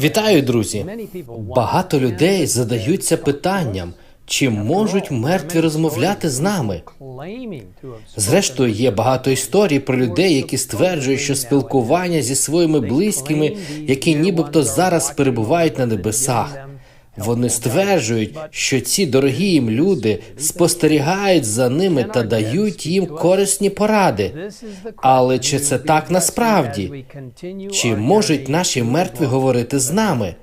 Вітаю, друзі! Багато людей задаються питанням, чи можуть мертві розмовляти з нами. Зрештою, є багато історій про людей, які стверджують, що спілкування зі своїми близькими, які нібито зараз перебувають на небесах. Вони стверджують, що ці дорогі їм люди спостерігають за ними та дають їм корисні поради. Але чи це так насправді? Чи можуть наші мертві говорити з нами?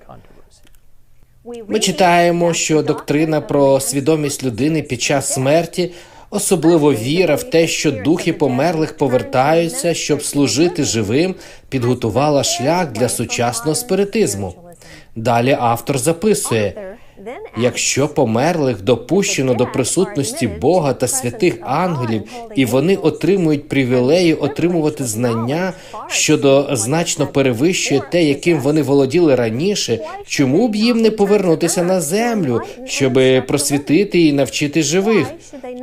Ми читаємо, що доктрина про свідомість людини під час смерті, особливо віра в те, що духи померлих повертаються, щоб служити живим, підготувала шлях для сучасного спиритизму. Далі автор записує: якщо померлих допущено до присутності Бога та святих ангелів, і вони отримують привілеї отримувати знання, що значно перевищує те, яким вони володіли раніше, чому б їм не повернутися на землю, щоб просвітити і навчити живих?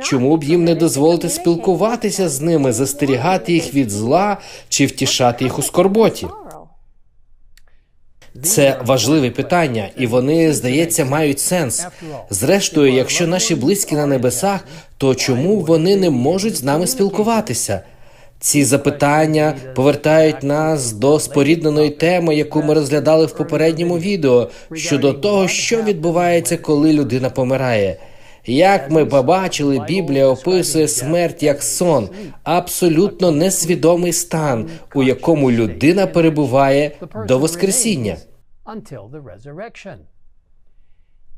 Чому б їм не дозволити спілкуватися з ними, застерігати їх від зла чи втішати їх у скорботі? Це важливе питання, і вони, здається, мають сенс. Зрештою, якщо наші близькі на небесах, то чому вони не можуть з нами спілкуватися? Ці запитання повертають нас до спорідненої теми, яку ми розглядали в попередньому відео щодо того, що відбувається, коли людина помирає. Як ми побачили, Біблія описує смерть як сон, абсолютно несвідомий стан, у якому людина перебуває до Воскресіння.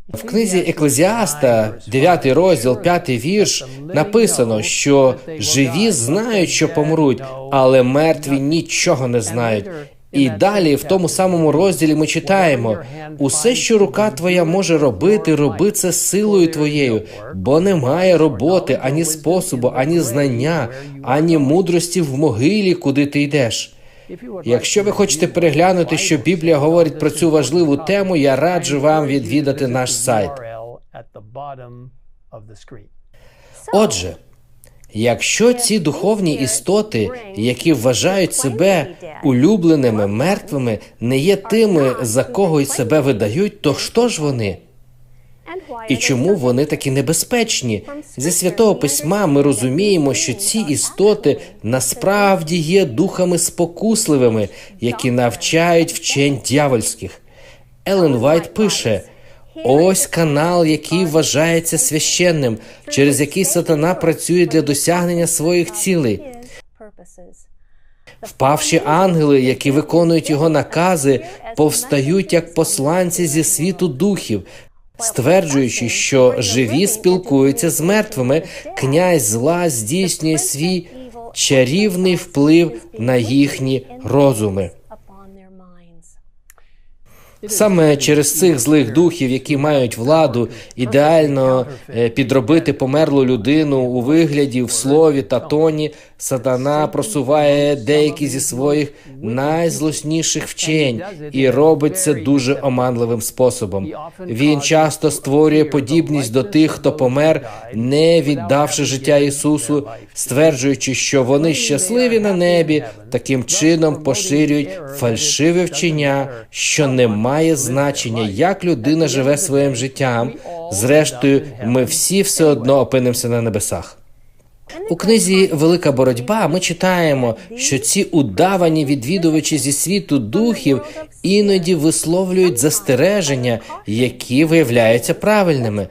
В книзі Еклезіаста, 9 розділ, 5 вірш, написано, що живі знають, що помруть, але мертві нічого не знають. І далі, в тому самому розділі, ми читаємо: усе, що рука твоя може робити, роби це силою твоєю, бо немає роботи, ані способу, ані знання, ані мудрості в могилі, куди ти йдеш. Якщо ви хочете переглянути, що Біблія говорить про цю важливу тему, я раджу вам відвідати наш сайт. Отже. Якщо ці духовні істоти, які вважають себе улюбленими мертвими, не є тими, за кого й себе видають, то хто ж вони? І чому вони такі небезпечні? Зі святого письма ми розуміємо, що ці істоти насправді є духами спокусливими, які навчають вчень дьявольських. Елен Вайт пише. Ось канал, який вважається священним, через який сатана працює для досягнення своїх цілей. Впавші ангели, які виконують його накази, повстають як посланці зі світу духів, стверджуючи, що живі спілкуються з мертвими, князь зла здійснює свій чарівний вплив на їхні розуми. Саме через цих злих духів, які мають владу, ідеально е, підробити померлу людину у вигляді, в слові та тоні, сатана просуває деякі зі своїх найзлосніших вчень і робить це дуже оманливим способом. Він часто створює подібність до тих, хто помер, не віддавши життя Ісусу, стверджуючи, що вони щасливі на небі, таким чином поширюють фальшиве вчення, що не має значення, як людина живе своїм життям. Зрештою, ми всі все одно опинимося на небесах. У книзі Велика боротьба ми читаємо, що ці удавані відвідувачі зі світу духів іноді висловлюють застереження, які виявляються правильними.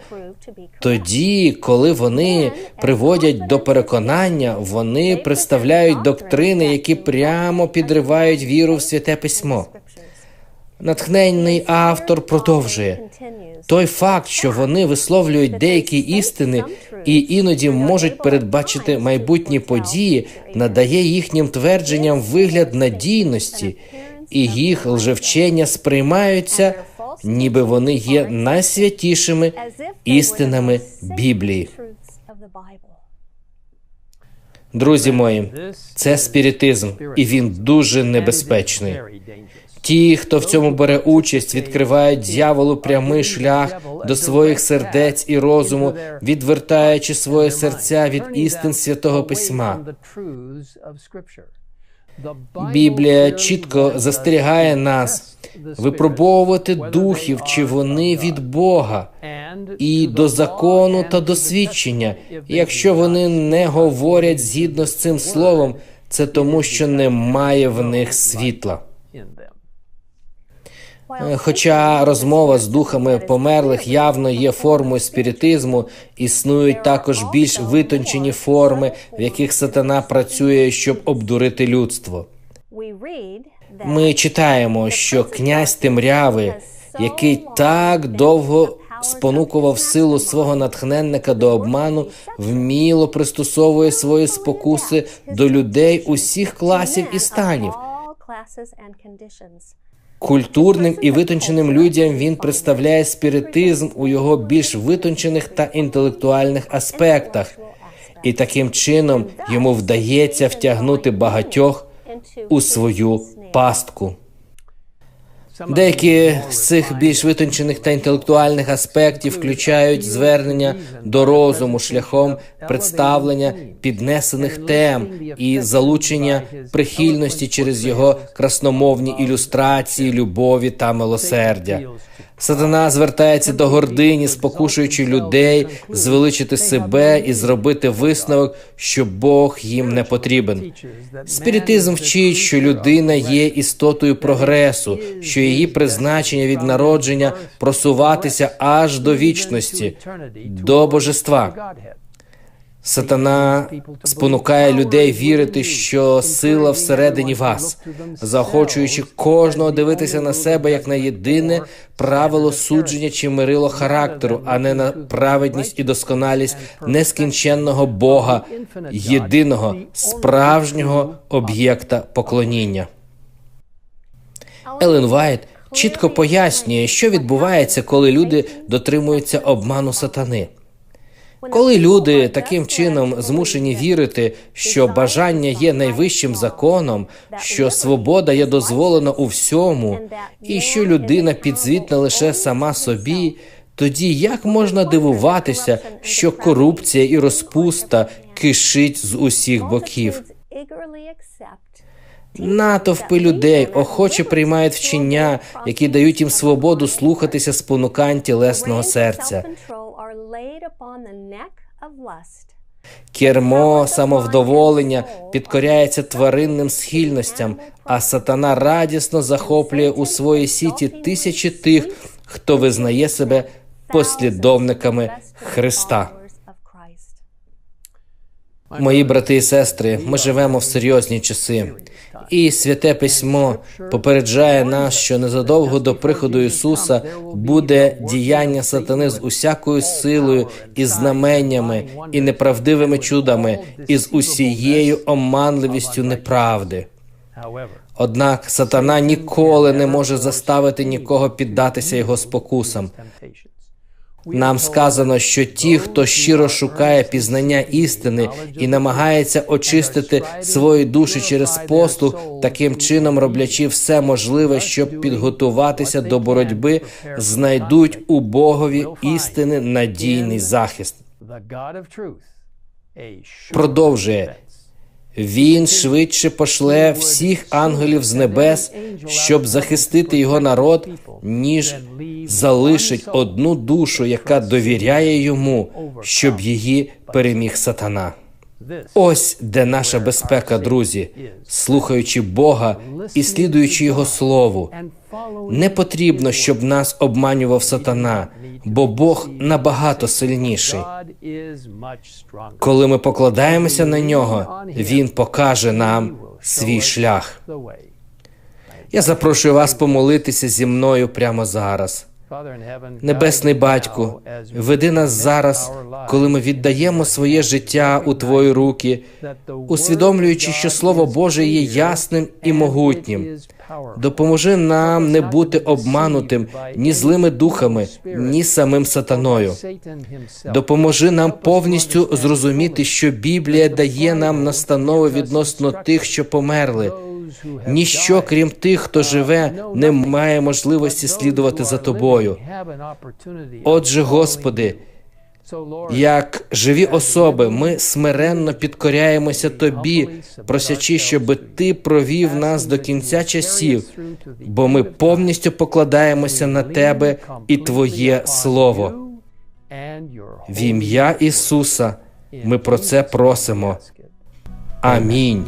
Тоді, коли вони приводять до переконання, вони представляють доктрини, які прямо підривають віру в святе письмо. Натхненний автор продовжує той факт, що вони висловлюють деякі істини і іноді можуть передбачити майбутні події, надає їхнім твердженням вигляд надійності, і їх лжевчення сприймаються, ніби вони є найсвятішими істинами Біблії. Друзі мої, це спіритизм, і він дуже небезпечний. Ті, хто в цьому бере участь, відкривають дьяволу прямий шлях до своїх сердець і розуму, відвертаючи своє серця від істин святого письма. Біблія чітко застерігає нас випробовувати духів, чи вони від Бога, і до закону та досвідчення. Якщо вони не говорять згідно з цим словом, це тому, що немає в них світла. Е, Хоча розмова з духами померлих явно є формою спіритизму, існують також більш витончені форми, в яких сатана працює, щоб обдурити людство. Ми читаємо, що князь темряви, який так довго спонукував силу свого натхненника до обману, вміло пристосовує свої спокуси до людей усіх класів і станів. Культурним і витонченим людям він представляє спіритизм у його більш витончених та інтелектуальних аспектах, і таким чином йому вдається втягнути багатьох у свою пастку. Деякі з цих більш витончених та інтелектуальних аспектів включають звернення до розуму шляхом представлення піднесених тем і залучення прихильності через його красномовні ілюстрації любові та милосердя. Сатана звертається до гордині, спокушуючи людей, звеличити себе і зробити висновок, що Бог їм не потрібен. Спіритизм вчить, що людина є істотою прогресу, що її призначення від народження просуватися аж до вічності, до божества. Сатана спонукає людей вірити, що сила всередині вас, заохочуючи кожного дивитися на себе як на єдине правило судження чи мирило характеру, а не на праведність і досконалість нескінченного Бога, єдиного справжнього об'єкта поклоніння. Елен Вайт чітко пояснює, що відбувається, коли люди дотримуються обману сатани. Коли люди таким чином змушені вірити, що бажання є найвищим законом, що свобода є дозволена у всьому, і що людина підзвітна лише сама собі, тоді як можна дивуватися, що корупція і розпуста кишить з усіх боків? Натовпи людей охоче приймають вчення, які дають їм свободу слухатися спонукань тілесного серця. Кермо самовдоволення підкоряється тваринним схильностям, а сатана радісно захоплює у свої сіті тисячі тих, хто визнає себе послідовниками Христа. Мої брати і сестри, ми живемо в серйозні часи, і святе письмо попереджає нас, що незадовго до приходу Ісуса буде діяння сатани з усякою силою і знаменнями, і неправдивими чудами, і з усією оманливістю неправди. Однак сатана ніколи не може заставити нікого піддатися його спокусам. Нам сказано, що ті, хто щиро шукає пізнання істини і намагається очистити свої душі через послуг, таким чином роблячи все можливе, щоб підготуватися до боротьби, знайдуть у Богові істини надійний захист. Продовжує він швидше пошле всіх ангелів з небес, щоб захистити його народ, ніж залишить одну душу, яка довіряє йому, щоб її переміг сатана. Ось де наша безпека, друзі, слухаючи Бога і слідуючи Його слову. Не потрібно, щоб нас обманював сатана, бо Бог набагато сильніший. Коли ми покладаємося на нього, він покаже нам свій шлях. Я запрошую вас помолитися зі мною прямо зараз. Небесний батьку, веди нас зараз, коли ми віддаємо своє життя у Твої руки, усвідомлюючи, що Слово Боже є ясним і могутнім. Допоможи нам не бути обманутим ні злими духами, ні самим сатаною. Допоможи нам повністю зрозуміти, що Біблія дає нам настанови відносно тих, що померли. Ніщо, крім тих, хто живе, не має можливості слідувати за тобою. Отже, Господи, Як живі особи, ми смиренно підкоряємося тобі, просячи, щоб ти провів нас до кінця часів, бо ми повністю покладаємося на тебе і Твоє Слово. В ім'я Ісуса ми про це просимо. Амінь.